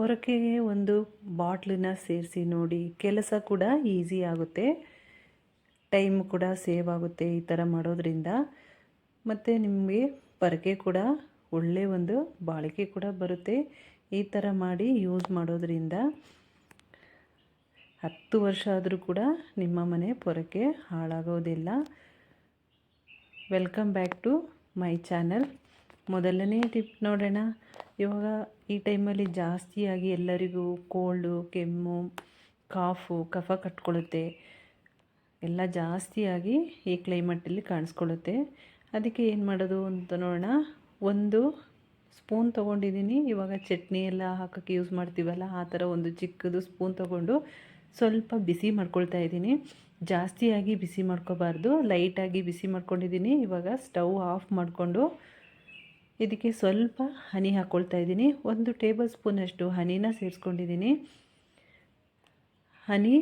ಪೊರಕೆಗೆ ಒಂದು ಬಾಟ್ಲನ್ನ ಸೇರಿಸಿ ನೋಡಿ, ಕೆಲಸ ಕೂಡ ಈಸಿ ಆಗುತ್ತೆ. ಟೈಮ್ ಕೂಡ ಸೇವ್ ಆಗುತ್ತೆ ಈ ಥರ ಮಾಡೋದ್ರಿಂದ. ಮತ್ತು ನಿಮಗೆ ಪೊರಕೆ ಕೂಡ ಒಳ್ಳೆಯ ಒಂದು ಬಾಳಿಕೆ ಕೂಡ ಬರುತ್ತೆ ಈ ಥರ ಮಾಡಿ ಯೂಸ್ ಮಾಡೋದ್ರಿಂದ. ಹತ್ತು ವರ್ಷ ಆದರೂ ಕೂಡ ನಿಮ್ಮ ಮನೆ ಪೊರಕೆ ಹಾಳಾಗೋದಿಲ್ಲ. Welcome back to my channel ಮೊದಲನೇ ಟಿಪ್ ನೋಡೋಣ. ಇವಾಗ ಈ ಟೈಮಲ್ಲಿ ಜಾಸ್ತಿಯಾಗಿ ಎಲ್ಲರಿಗೂ ಕೋಲ್ಡು ಕೆಮ್ಮು, ಕಾಫು, ಕಫ ಕಟ್ಕೊಳ್ಳುತ್ತೆ. ಎಲ್ಲ ಜಾಸ್ತಿಯಾಗಿ ಈ ಕ್ಲೈಮೇಟಲ್ಲಿ ಕಾಣಿಸ್ಕೊಳ್ಳುತ್ತೆ. ಅದಕ್ಕೆ ಏನು ಮಾಡೋದು ಅಂತ ನೋಡೋಣ. ಒಂದು ಸ್ಪೂನ್ ತೊಗೊಂಡಿದ್ದೀನಿ. ಇವಾಗ ಚಟ್ನಿ ಎಲ್ಲ ಹಾಕೋಕ್ಕೆ ಯೂಸ್ ಮಾಡ್ತೀವಲ್ಲ, ಆ ಥರ ಒಂದು ಚಿಕ್ಕದು ಸ್ಪೂನ್ ತೊಗೊಂಡು ಸ್ವಲ್ಪ ಬಿಸಿ ಮಾಡ್ಕೊಳ್ತಾ ಇದ್ದೀನಿ. ಜಾಸ್ತಿಯಾಗಿ ಬಿಸಿ ಮಾಡ್ಕೋಬಾರ್ದು. ಲೈಟಾಗಿ ಬಿಸಿ ಮಾಡ್ಕೊಂಡಿದ್ದೀನಿ. ಇವಾಗ ಸ್ಟವ್ ಆಫ್ ಮಾಡಿಕೊಂಡು ಇದಕ್ಕೆ ಸ್ವಲ್ಪ ಹನಿ ಹಾಕ್ಕೊಳ್ತಾ ಇದ್ದೀನಿ. ಒಂದು ಟೇಬಲ್ ಸ್ಪೂನಷ್ಟು ಹನಿನ ಸೇರಿಸ್ಕೊಂಡಿದ್ದೀನಿ. ಹನಿ,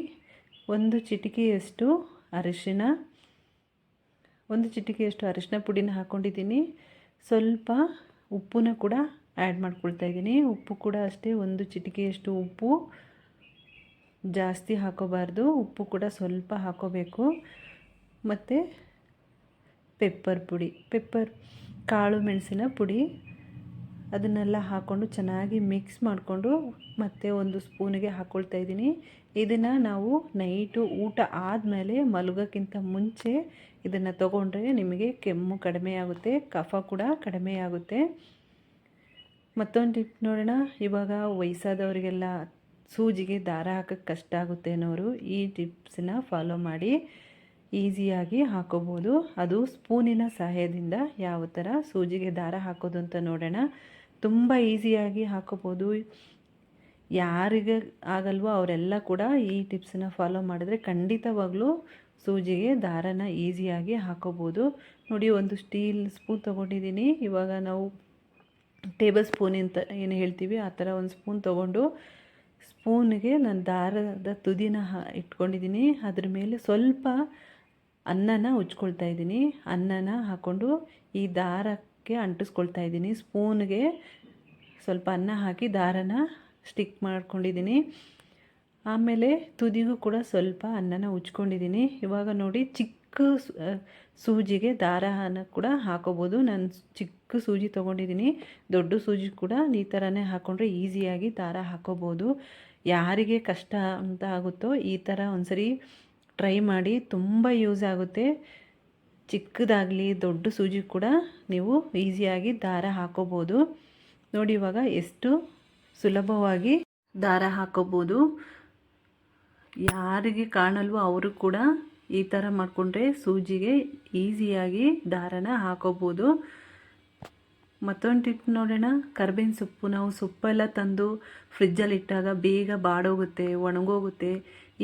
ಒಂದು ಚಿಟಿಕೆಯಷ್ಟು ಅರಿಶಿನ, ಒಂದು ಚಿಟಿಕೆಯಷ್ಟು ಅರಿಶಿನ ಪುಡಿನ ಹಾಕ್ಕೊಂಡಿದ್ದೀನಿ ಸ್ವಲ್ಪ ಉಪ್ಪನ್ನ ಕೂಡ ಆ್ಯಡ್ ಮಾಡ್ಕೊಳ್ತಾ ಇದ್ದೀನಿ. ಉಪ್ಪು ಕೂಡ ಅಷ್ಟೇ, ಒಂದು ಚಿಟಿಕೆಯಷ್ಟು ಉಪ್ಪು ಜಾಸ್ತಿ ಹಾಕೋಬಾರ್ದು. ಉಪ್ಪು ಕೂಡ ಸ್ವಲ್ಪ ಹಾಕೋಬೇಕು. ಮತ್ತು ಪೆಪ್ಪರ್ ಪುಡಿ. ಪೆಪ್ಪರ್ ಕಾಳು ಮೆಣಸಿನ ಪುಡಿ. ಅದನ್ನೆಲ್ಲ ಹಾಕ್ಕೊಂಡು ಚೆನ್ನಾಗಿ ಮಿಕ್ಸ್ ಮಾಡಿಕೊಂಡು ಮತ್ತೆ ಒಂದು ಸ್ಪೂನಿಗೆ ಹಾಕ್ಕೊಳ್ತಾ ಇದ್ದೀನಿ. ಇದನ್ನು ನಾವು ನೈಟು ಊಟ ಆದಮೇಲೆ ಮಲಗೋಕ್ಕಿಂತ ಮುಂಚೆ ಇದನ್ನು ತಗೊಂಡ್ರೆ ನಿಮಗೆ ಕೆಮ್ಮು ಕಡಿಮೆ ಆಗುತ್ತೆ, ಕಫ ಕೂಡ ಕಡಿಮೆ ಆಗುತ್ತೆ. ಮತ್ತೊಂದು ಟಿಪ್ ನೋಡೋಣ. ಇವಾಗ ವಯಸ್ಸಾದವರಿಗೆಲ್ಲ ಸೂಜಿಗೆ ದಾರ ಹಾಕೋಕ್ಕೆ ಕಷ್ಟ ಆಗುತ್ತೆ ಅನ್ನೋರು ಈ ಟಿಪ್ಸನ್ನ ಫಾಲೋ ಮಾಡಿ. ಈಸಿಯಾಗಿ ಹಾಕೋಬೋದು. ಅದು ಸ್ಪೂನಿನ ಸಹಾಯದಿಂದ ಯಾವ ಥರ ಸೂಜಿಗೆ ದಾರ ಹಾಕೋದು ಅಂತ ನೋಡೋಣ. ತುಂಬ ಈಸಿಯಾಗಿ ಹಾಕೋಬೋದು. ಯಾರಿಗೆ ಆಗಲ್ವೋ ಅವರೆಲ್ಲ ಕೂಡ ಈ ಟಿಪ್ಸನ್ನ ಫಾಲೋ ಮಾಡಿದ್ರೆ ಖಂಡಿತವಾಗ್ಲೂ ಸೂಜಿಗೆ ದಾರನ ಈಸಿಯಾಗಿ ಹಾಕೋಬೋದು. ನೋಡಿ, ಒಂದು ಸ್ಟೀಲ್ ಸ್ಪೂನ್ ತೊಗೊಂಡಿದ್ದೀನಿ. ಇವಾಗ ನಾವು ಟೇಬಲ್ ಸ್ಪೂನ್ ಅಂತ ಏನು ಹೇಳ್ತೀವಿ, ಆ ಥರ ಒಂದು ಸ್ಪೂನ್ ತೊಗೊಂಡು ಸ್ಪೂನ್ಗೆ ನಾನು ದಾರದ ತುದಿನ ಇಟ್ಕೊಂಡಿದ್ದೀನಿ. ಅದ್ರ ಮೇಲೆ ಸ್ವಲ್ಪ ಅನ್ನನ ಉಜ್ಕೊಳ್ತಾ ಇದ್ದೀನಿ. ಅನ್ನನ ಹಾಕ್ಕೊಂಡು ಈ ದಾರಕ್ಕೆ ಅಂಟಿಸ್ಕೊಳ್ತಾ ಇದ್ದೀನಿ. ಸ್ಪೂನ್ಗೆ ಸ್ವಲ್ಪ ಅನ್ನ ಹಾಕಿ ದಾರನ ಸ್ಟಿಕ್ ಮಾಡ್ಕೊಂಡಿದ್ದೀನಿ. ಆಮೇಲೆ ತುದಿಗೂ ಕೂಡ ಸ್ವಲ್ಪ ಅನ್ನನ ಉಜ್ಕೊಂಡಿದ್ದೀನಿ. ಇವಾಗ ನೋಡಿ ಚಿಕ್ಕ ಸೂಜಿಗೆ ದಾರನ ಕೂಡ ಹಾಕೋಬೋದು. ನಾನು ಚಿಕ್ಕ ಸೂಜಿ ತೊಗೊಂಡಿದ್ದೀನಿ. ದೊಡ್ಡ ಸೂಜಿ ಕೂಡ ಈ ಥರನೇ ಹಾಕ್ಕೊಂಡ್ರೆ ಈಸಿಯಾಗಿ ದಾರ ಹಾಕೋಬೋದು. ಯಾರಿಗೆ ಕಷ್ಟ ಅಂತ ಆಗುತ್ತೋ ಈ ಥರ ಒಂದ್ಸರಿ ಟ್ರೈ ಮಾಡಿ ತುಂಬ ಯೂಸ್ ಆಗುತ್ತೆ. ಚಿಕ್ಕದಾಗಲಿ ದೊಡ್ಡ ಸೂಜಿ ಕೂಡ ನೀವು ಈಸಿಯಾಗಿ ದಾರ ಹಾಕೋಬೋದು. ನೋಡಿ ಇವಾಗ ಎಷ್ಟು ಸುಲಭವಾಗಿ ದಾರ ಹಾಕೋಬೋದು. ಯಾರಿಗೆ ಕಾಣಲ್ವೋ ಅವರು ಕೂಡ ಈ ಥರ ಮಾಡಿಕೊಂಡ್ರೆ ಸೂಜಿಗೆ ಈಸಿಯಾಗಿ ದಾರನ ಹಾಕೋಬೋದು. ಮತ್ತೊಂದು ಟಿಪ್ ನೋಡೋಣ. ಕರ್ಬೇವಿನ ಸೊಪ್ಪು, ನಾವು ಸೊಪ್ಪೆಲ್ಲ ತಂದು ಫ್ರಿಜ್ಜಲ್ಲಿ ಇಟ್ಟಾಗ ಬೇಗ ಬಾಡೋಗುತ್ತೆ, ಒಣಗೋಗುತ್ತೆ.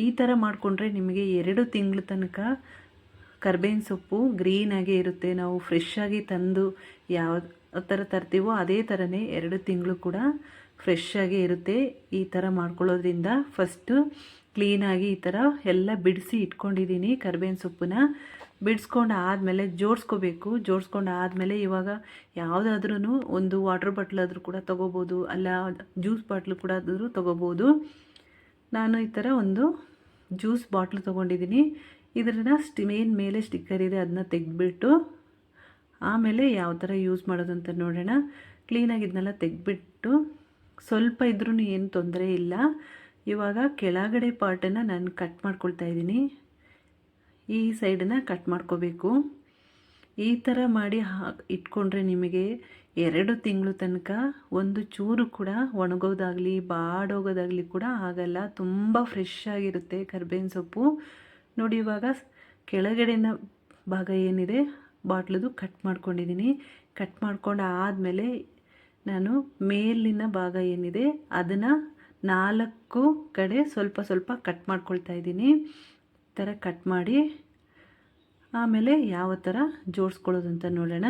ಈ ಥರ ಮಾಡಿಕೊಂಡ್ರೆ ನಿಮಗೆ ಎರಡು ತಿಂಗಳ ತನಕ ಕರ್ಬೇವಿನ ಸೊಪ್ಪು ಗ್ರೀನಾಗೇ ಇರುತ್ತೆ. ನಾವು ಫ್ರೆಶ್ ಆಗಿ ತಂದು ಯಾವ ಥರ ತರ್ತೀವೋ ಅದೇ ಥರನೇ ಎರಡು ತಿಂಗಳು ಕೂಡ ಫ್ರೆಶ್ ಆಗೇ ಇರುತ್ತೆ. ಈ ಥರ ಮಾಡ್ಕೊಳ್ಳೋದ್ರಿಂದ ಫಸ್ಟು ಕ್ಲೀನಾಗಿ ಈ ಥರ ಎಲ್ಲ ಬಿಡಿಸಿ ಇಟ್ಕೊಂಡಿದ್ದೀನಿ ಕರ್ಬೇವಿನ ಸೊಪ್ಪನ್ನ. ಬಿಡಿಸ್ಕೊಂಡು ಆದಮೇಲೆ ಜೋಡಿಸ್ಕೋಬೇಕು. ಜೋಡಿಸ್ಕೊಂಡು ಆದಮೇಲೆ ಇವಾಗ ಯಾವುದಾದ್ರೂ ಒಂದು ವಾಟರ್ ಬಾಟ್ಲಾದರೂ ಕೂಡ ತೊಗೋಬೋದು, ಅಲ್ಲ ಜ್ಯೂಸ್ ಬಾಟ್ಲು ಕೂಡ ಆದರೂ ತೊಗೋಬೋದು. ನಾನು ಈ ಥರ ಒಂದು ಜ್ಯೂಸ್ ಬಾಟ್ಲು ತೊಗೊಂಡಿದ್ದೀನಿ. ಇದರನ್ನ ಸ್ಟಿ ಮೇನ್ ಮೇಲೆ ಸ್ಟಿಕ್ಕರ್ ಇದೆ, ಅದನ್ನ ತೆಗೆದ್ಬಿಟ್ಟು ಆಮೇಲೆ ಯಾವ ಥರ ಯೂಸ್ ಮಾಡೋದು ಅಂತ ನೋಡೋಣ ಕ್ಲೀನಾಗಿ ಇದನ್ನೆಲ್ಲ ತೆಗೆದ್ಬಿಟ್ಟು ಸ್ವಲ್ಪ ಇದ್ರೂ ಏನು ತೊಂದರೆ ಇಲ್ಲ. ಇವಾಗ ಕೆಳಗಡೆ ಪಾರ್ಟನ್ನು ನಾನು ಕಟ್ ಮಾಡ್ಕೊಳ್ತಾ ಇದ್ದೀನಿ. ಈ ಸೈಡನ್ನ ಕಟ್ ಮಾಡ್ಕೋಬೇಕು. ಈ ಥರ ಮಾಡಿ ಇಟ್ಕೊಂಡ್ರೆ ನಿಮಗೆ ಎರಡು ತಿಂಗಳು ತನಕ ಒಂದು ಚೂರು ಕೂಡ ಒಣಗೋದಾಗಲಿ, ಬಾಡೋಗೋದಾಗಲಿ ಕೂಡ ಆಗಲ್ಲ. ತುಂಬ ಫ್ರೆಶ್ ಆಗಿರುತ್ತೆ ಕರ್ಬೇವಿನ ಸೊಪ್ಪು. ನೋಡಿ ಇವಾಗ ಕೆಳಗಡೆನ ಭಾಗ ಏನಿದೆ, ಬಾಟ್ಲದು ಕಟ್ ಮಾಡ್ಕೊಂಡಿದ್ದೀನಿ. ಕಟ್ ಮಾಡ್ಕೊಂಡು ಆದಮೇಲೆ ನಾನು ಮೇಲಿನ ಭಾಗ ಏನಿದೆ, ಅದನ್ನು ನಾಲ್ಕು ಕಡೆ ಸ್ವಲ್ಪ ಸ್ವಲ್ಪ ಕಟ್ ಮಾಡ್ಕೊಳ್ತಾ ಇದ್ದೀನಿ. ಥರ ಕಟ್ ಮಾಡಿ, ಆಮೇಲೆ ಯಾವ ಥರ ಜೋಡಿಸ್ಕೊಳ್ಳೋದು ಅಂತ ನೋಡೋಣ.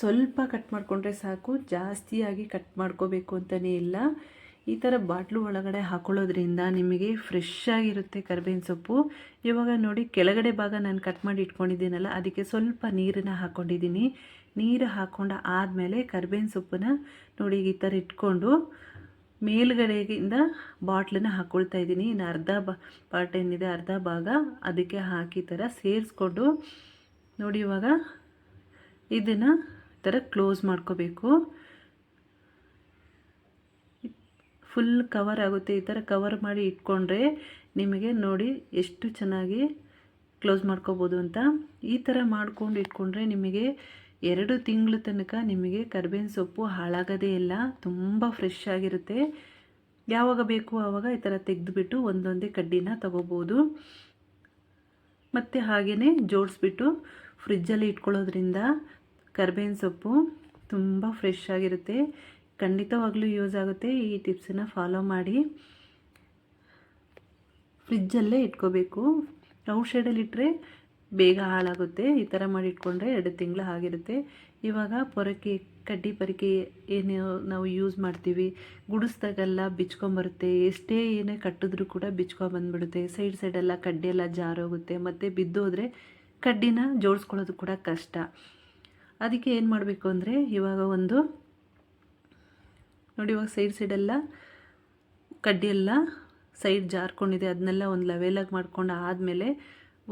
ಸ್ವಲ್ಪ ಕಟ್ ಮಾಡಿಕೊಂಡ್ರೆ ಸಾಕು, ಜಾಸ್ತಿಯಾಗಿ ಕಟ್ ಮಾಡ್ಕೋಬೇಕು ಅಂತಲೇ ಇಲ್ಲ. ಈ ಥರ ಬಾಟ್ಲು ಒಳಗಡೆ ಹಾಕೊಳ್ಳೋದ್ರಿಂದ ನಿಮಗೆ ಫ್ರೆಶ್ ಆಗಿರುತ್ತೆ ಕರ್ಬೇವಿನ ಸೊಪ್ಪು. ಇವಾಗ ನೋಡಿ, ಕೆಳಗಡೆ ಭಾಗ ನಾನು ಕಟ್ ಮಾಡಿ ಇಟ್ಕೊಂಡಿದ್ದೀನಲ್ಲ, ಅದಕ್ಕೆ ಸ್ವಲ್ಪ ನೀರನ್ನು ಹಾಕ್ಕೊಂಡಿದ್ದೀನಿ ನೀರು ಹಾಕ್ಕೊಂಡು ಆದಮೇಲೆ ಕರ್ಬೇವಿನ ಸೊಪ್ಪನ್ನ ನೋಡಿ ಈ ಥರ ಇಟ್ಕೊಂಡು ಮೇಲ್ಗಡೆಗಿಂದ ಬಾಟ್ಲನ್ನ ಹಾಕ್ಕೊಳ್ತಾ ಇದ್ದೀನಿ. ಇನ್ನು ಅರ್ಧ ಬ, ಪಾರ್ಟ್ ಏನಿದೆ, ಅರ್ಧ ಭಾಗ ಅದಕ್ಕೆ ಹಾಕಿ ಥರ ಸೇರಿಸ್ಕೊಂಡು ನೋಡಿ ಇವಾಗ ಇದನ್ನು ಈ ಥರ ಕ್ಲೋಸ್ ಮಾಡ್ಕೋಬೇಕು. ಫುಲ್ ಕವರ್ ಆಗುತ್ತೆ. ಈ ಥರ ಕವರ್ ಮಾಡಿ ಇಟ್ಕೊಂಡ್ರೆ ನಿಮಗೆ ನೋಡಿ ಎಷ್ಟು ಚೆನ್ನಾಗಿ ಕ್ಲೋಸ್ ಮಾಡ್ಕೋಬೋದು ಅಂತ. ಈ ಥರ ಮಾಡ್ಕೊಂಡು ಇಟ್ಕೊಂಡ್ರೆ ನಿಮಗೆ ಎರಡು ತಿಂಗಳ ತನಕ ನಿಮಗೆ ಕರ್ಬೇವಿನ ಸೊಪ್ಪು ಹಾಳಾಗೋದೇ ಇಲ್ಲ, ತುಂಬ ಫ್ರೆಶ್ ಆಗಿರುತ್ತೆ. ಯಾವಾಗ ಬೇಕು ಆವಾಗ ಈ ಥರ ತೆಗೆದುಬಿಟ್ಟು ಒಂದೊಂದೇ ಕಡ್ಡಿನ ತಗೋಬೋದು. ಮತ್ತು ಹಾಗೆಯೇ ಜೋಡಿಸ್ಬಿಟ್ಟು ಫ್ರಿಜ್ಜಲ್ಲಿ ಇಟ್ಕೊಳ್ಳೋದ್ರಿಂದ ಕರ್ಬೇವಿನ ಸೊಪ್ಪು ತುಂಬ ಫ್ರೆಶ್ ಆಗಿರುತ್ತೆ. ಖಂಡಿತವಾಗ್ಲೂ ಯೂಸ್ ಆಗುತ್ತೆ. ಈ ಟಿಪ್ಸನ್ನು ಫಾಲೋ ಮಾಡಿ. ಫ್ರಿಜ್ಜಲ್ಲೇ ಇಟ್ಕೋಬೇಕು. ಔಟ್ ಇಟ್ಟರೆ ಬೇಗ ಹಾಳಾಗುತ್ತೆ. ಈ ಥರ ಮಾಡಿಟ್ಕೊಂಡ್ರೆ ಎರಡು ತಿಂಗಳು ಆಗಿರುತ್ತೆ. ಇವಾಗ ಪೊರಕೆ, ಕಡ್ಡಿ ಪೊರಕೆ ಏನು ನಾವು ಯೂಸ್ ಮಾಡ್ತೀವಿ. ಗುಡಿಸ್ದಾಗೆಲ್ಲ ಬಿಚ್ಕೊಂಬರುತ್ತೆ. ಎಷ್ಟೇ ಏನೇ ಕಟ್ಟಿದ್ರೂ ಕೂಡ ಬಿಚ್ಕೊಂಬಂದ್ಬಿಡುತ್ತೆ. ಸೈಡ್ ಸೈಡೆಲ್ಲ ಕಡ್ಡಿ ಎಲ್ಲ ಜಾರೋಗುತ್ತೆ. ಮತ್ತು ಬಿದ್ದೋದ್ರೆ ಕಡ್ಡಿನ ಜೋಡಿಸ್ಕೊಳ್ಳೋದು ಕೂಡ ಕಷ್ಟ. ಅದಕ್ಕೆ ಏನು ಮಾಡಬೇಕು ಅಂದರೆ, ಇವಾಗ ಒಂದು ನೋಡಿ ಇವಾಗ ಸೈಡ್ ಸೈಡೆಲ್ಲ ಕಡ್ಡಿಯೆಲ್ಲ ಸೈಡ್ ಜಾರ್ಕೊಂಡಿದೆ. ಅದನ್ನೆಲ್ಲ ಒಂದು ಲವೆಲಾಗಿ ಮಾಡ್ಕೊಂಡು ಆದಮೇಲೆ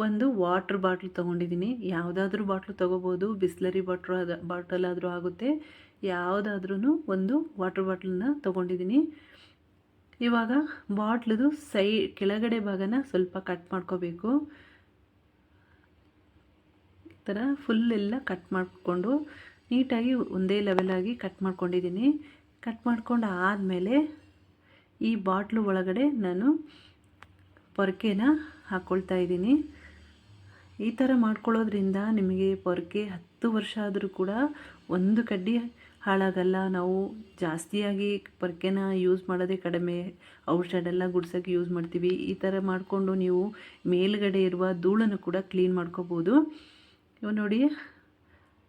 ಒಂದು ವಾಟ್ರ್ ಬಾಟ್ಲ್ ತೊಗೊಂಡಿದ್ದೀನಿ. ಯಾವುದಾದ್ರೂ ಬಾಟ್ಲು ತೊಗೋಬೋದು, ಬಿಸ್ಲರಿ ಬಾಟ್ರು ಅದ ಬಾಟಲ್ ಆದರೂ ಆಗುತ್ತೆ. ಯಾವುದಾದ್ರೂ ಒಂದು ವಾಟ್ರ್ ಬಾಟ್ಲನ್ನ ತೊಗೊಂಡಿದ್ದೀನಿ. ಇವಾಗ ಬಾಟ್ಲದು ಸೈ, ಕೆಳಗಡೆ ಭಾಗನ ಸ್ವಲ್ಪ ಕಟ್ ಮಾಡ್ಕೋಬೇಕು. ಈ ಥರ ಫುಲ್ ಎಲ್ಲ ಕಟ್ ಮಾಡಿಕೊಂಡು ನೀಟಾಗಿ ಒಂದೇ ಲೆವೆಲಾಗಿ ಕಟ್ ಮಾಡ್ಕೊಂಡಿದ್ದೀನಿ. ಕಟ್ ಮಾಡ್ಕೊಂಡು ಆದಮೇಲೆ ಈ ಬಾಟ್ಲು ಒಳಗಡೆ ನಾನು ಪೊರಕೆನ ಹಾಕ್ಕೊಳ್ತಾ ಇದ್ದೀನಿ. ಈ ಥರ ಮಾಡ್ಕೊಳ್ಳೋದ್ರಿಂದ ನಿಮಗೆ ಪೊರ್ಗೆ ಹತ್ತು ವರ್ಷ ಆದರೂ ಕೂಡ ಒಂದು ಕಡ್ಡಿ ಹಾಳಾಗಲ್ಲ. ನಾವು ಜಾಸ್ತಿಯಾಗಿ ಪೊರ್ಕೆನ ಯೂಸ್ ಮಾಡೋದೇ ಕಡಿಮೆ. ಔಷಧೆಲ್ಲ ಗುಡ್ಸೋಕ್ಕೆ ಯೂಸ್ ಮಾಡ್ತೀವಿ. ಈ ಥರ ಮಾಡಿಕೊಂಡು ನೀವು ಮೇಲುಗಡೆ ಇರುವ ಧೂಳನ್ನು ಕೂಡ ಕ್ಲೀನ್ ಮಾಡ್ಕೋಬೋದು. ಇವು ನೋಡಿ,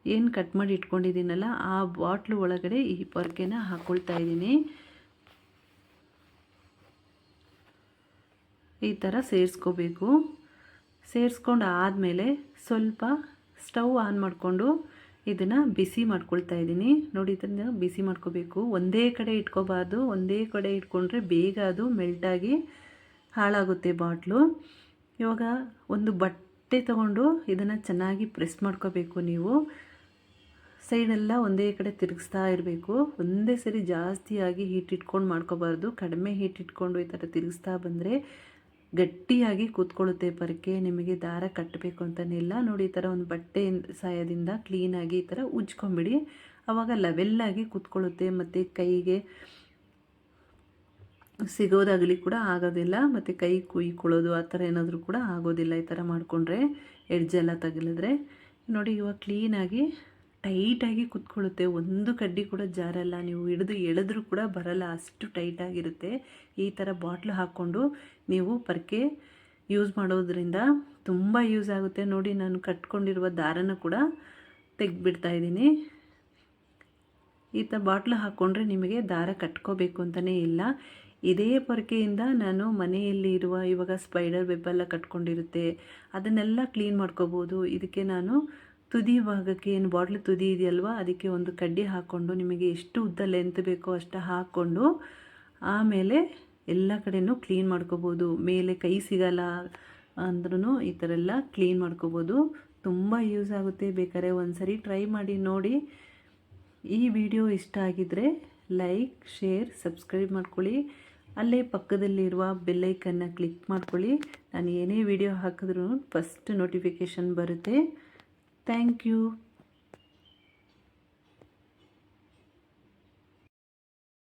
ಏನು ಕಟ್ ಮಾಡಿ ಇಟ್ಕೊಂಡಿದ್ದೀನಲ್ಲ, ಆ ಬಾಟ್ಲು ಒಳಗಡೆ ಈ ಪೊರ್ಕೆನ ಹಾಕ್ಕೊಳ್ತಾ ಇದ್ದೀನಿ. ಈ ಥರ ಸೇರಿಸ್ಕೋಬೇಕು. ಸೇರಿಸ್ಕೊಂಡು ಆದಮೇಲೆ ಸ್ವಲ್ಪ ಸ್ಟವ್ ಆನ್ ಮಾಡಿಕೊಂಡು ಇದನ್ನು ಬಿಸಿ ಮಾಡ್ಕೊಳ್ತಾ ಇದ್ದೀನಿ. ನೋಡಿ, ಇದನ್ನು ಬಿಸಿ ಮಾಡ್ಕೋಬೇಕು. ಒಂದೇ ಕಡೆ ಇಟ್ಕೋಬಾರ್ದು. ಒಂದೇ ಕಡೆ ಇಟ್ಕೊಂಡ್ರೆ ಬೇಗ ಅದು ಮೆಲ್ಟಾಗಿ ಹಾಳಾಗುತ್ತೆ ಬಾಟ್ಲು. ಇವಾಗ ಒಂದು ಬಟ್ಟೆ ತಗೊಂಡು ಇದನ್ನು ಚೆನ್ನಾಗಿ ಪ್ರೆಸ್ ಮಾಡ್ಕೋಬೇಕು ನೀವು. ಸೈಡೆಲ್ಲ ಒಂದೇ ಕಡೆ ತಿರುಗಿಸ್ತಾ ಇರಬೇಕು. ಒಂದೇ ಸರಿ ಜಾಸ್ತಿಯಾಗಿ ಹೀಟ್ ಇಟ್ಕೊಂಡು ಮಾಡ್ಕೋಬಾರ್ದು. ಕಡಿಮೆ ಹೀಟ್ ಇಟ್ಕೊಂಡು ಈ ಥರ ತಿರುಗಿಸ್ತಾ ಬಂದರೆ ಗಟ್ಟಿಯಾಗಿ ಕೂತ್ಕೊಳ್ಳುತ್ತೆ. ಪರಕೆ ನಿಮಗೆ ದಾರ ಕಟ್ಟಬೇಕು ಇಲ್ಲ ನೋಡಿ ಈ ಥರ ಒಂದು ಬಟ್ಟೆ ಸಹಾಯದಿಂದ ಕ್ಲೀನಾಗಿ ಈ ಥರ ಉಜ್ಕೊಂಬಿಡಿ. ಆವಾಗ ಲೆವೆಲ್ಲಾಗಿ ಕೂತ್ಕೊಳ್ಳುತ್ತೆ. ಮತ್ತು ಕೈಗೆ ಸಿಗೋದಾಗಲಿ ಕೂಡ ಆಗೋದಿಲ್ಲ. ಮತ್ತು ಕೈ ಕುಯ್ಕೊಳ್ಳೋದು ಆ ಥರ ಏನಾದರೂ ಕೂಡ ಆಗೋದಿಲ್ಲ ಈ ಥರ ಮಾಡಿಕೊಂಡ್ರೆ. ಎಡ್ಜೆಲ್ಲ ತಗಲಿದ್ರೆ. ನೋಡಿ ಇವಾಗ ಕ್ಲೀನಾಗಿ ಟೈಟಾಗಿ ಕೂತ್ಕೊಳ್ಳುತ್ತೆ. ಒಂದು ಕಡ್ಡಿ ಕೂಡ ಜಾರಲ್ಲ. ನೀವು ಹಿಡಿದು ಎಳೆದ್ರೂ ಕೂಡ ಬರಲ್ಲ. ಅಷ್ಟು ಟೈಟಾಗಿರುತ್ತೆ ಈ ಥರ ಬಾಟ್ಲು ಹಾಕ್ಕೊಂಡು ನೀವು ಪರ್ಕೆ ಯೂಸ್ ಮಾಡೋದ್ರಿಂದ ತುಂಬ ಯೂಸ್ ಆಗುತ್ತೆ. ನೋಡಿ, ನಾನು ಕಟ್ಕೊಂಡಿರುವ ದಾರನ ಕೂಡ ತೆಗೆದ್ಬಿಡ್ತಾ ಇದ್ದೀನಿ. ಈ ಥರ ಬಾಟ್ಲು ಹಾಕ್ಕೊಂಡ್ರೆ ನಿಮಗೆ ದಾರ ಕಟ್ಕೋಬೇಕು ಅಂತಲೇ ಇಲ್ಲ. ಇದೇ ಪೊರಕೆಯಿಂದ ನಾನು ಮನೆಯಲ್ಲಿ ಇರುವ ಇವಾಗ ಸ್ಪೈಡರ್ ವೆಬ್ಬೆಲ್ಲ ಕಟ್ಕೊಂಡಿರುತ್ತೆ. ಅದನ್ನೆಲ್ಲ ಕ್ಲೀನ್ ಮಾಡ್ಕೋಬೋದು. ಇದಕ್ಕೆ ನಾನು ತುದಿ ಭಾಗಕ್ಕೆ ಏನು ಬಾಟ್ಲ್ ತುದಿ ಇದೆಯಲ್ವ, ಅದಕ್ಕೆ ಒಂದು ಕಡ್ಡಿ ಹಾಕ್ಕೊಂಡು ನಿಮಗೆ ಎಷ್ಟು ಉದ್ದ ಲೆಂತ್ ಬೇಕೋ ಅಷ್ಟು ಹಾಕ್ಕೊಂಡು ಆಮೇಲೆ ಎಲ್ಲ ಕಡೆಯೂ ಕ್ಲೀನ್ ಮಾಡ್ಕೋಬೋದು. ಮೇಲೆ ಕೈ ಸಿಗಲ್ಲ ಅಂದ್ರೂ ಈ ಥರ ಎಲ್ಲ ಕ್ಲೀನ್ ಮಾಡ್ಕೋಬೋದು. ತುಂಬ ಯೂಸ್ ಆಗುತ್ತೆ. ಬೇಕಾದ್ರೆ ಒಂದು ಸರಿ ಟ್ರೈ ಮಾಡಿ ನೋಡಿ. ಈ ವಿಡಿಯೋ ಇಷ್ಟ ಆಗಿದ್ದರೆ ಲೈಕ್ ಶೇರ್ ಸಬ್ಸ್ಕ್ರೈಬ್ ಮಾಡ್ಕೊಳ್ಳಿ. ಅಲ್ಲೇ ಪಕ್ಕದಲ್ಲಿರುವ ಬೆಲ್ಲೈಕನ್ನು ಕ್ಲಿಕ್ ಮಾಡ್ಕೊಳ್ಳಿ. ನಾನು ಏನೇ ವಿಡಿಯೋ ಹಾಕಿದ್ರೂ ಫಸ್ಟ್ ನೋಟಿಫಿಕೇಷನ್ ಬರುತ್ತೆ. Thank you.